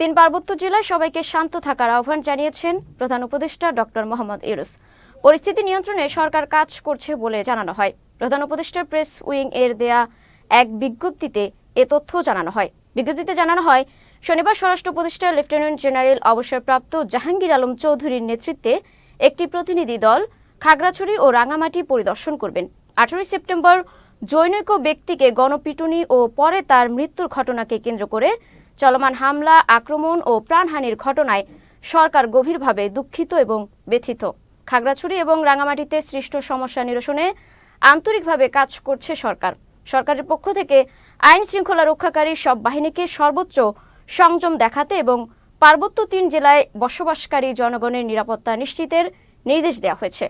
তিন পার্বত্য জেলায় সবাইকে শান্ত থাকার আহ্বান জানিয়েছেন প্রধান উপদেষ্টা ডক্টর মোহাম্মদ ইউনুস। পরিস্থিতি নিয়ন্ত্রণে সরকার কাজ করছে বলে জানানো হয়। প্রধান উপদেষ্টার প্রেস উইং এর দেয়া এক বিজ্ঞপ্তিতে এ তথ্য জানানো হয়। বিজ্ঞপ্তিতে জানানো হয়, শনিবার স্বরাষ্ট্র উপদেষ্টা লেফটেন্যান্ট জেনারেল অবসরপ্রাপ্ত জাহাঙ্গীর আলম চৌধুরীর নেতৃত্বে একটি প্রতিনিধি দল খাগড়াছড়ি ও রাঙামাটি পরিদর্শন করবেন। আঠারোই সেপ্টেম্বর জৈনিক ব্যক্তিকে গণপিটুনি ও পরে তার মৃত্যুর ঘটনাকে কেন্দ্র করে চলমান হামলা, আক্রমণ ও প্রাণহানির ঘটনায় সরকার গভীরভাবে দুঃখিত এবং ব্যথিত। খাগড়াছড়ি এবং রাঙামাটিতে সৃষ্ট সমস্যা নিরসনে আন্তরিকভাবে কাজ করছে সরকার। সরকারের পক্ষ থেকে আইন শৃঙ্খলা রক্ষাকারী সব বাহিনীকে সর্বোচ্চ সংযম দেখাতে এবং পার্বত্য তিন জেলায় বসবাসকারী জনগণের নিরাপত্তা নিশ্চিতের নির্দেশ দেওয়া হয়েছে।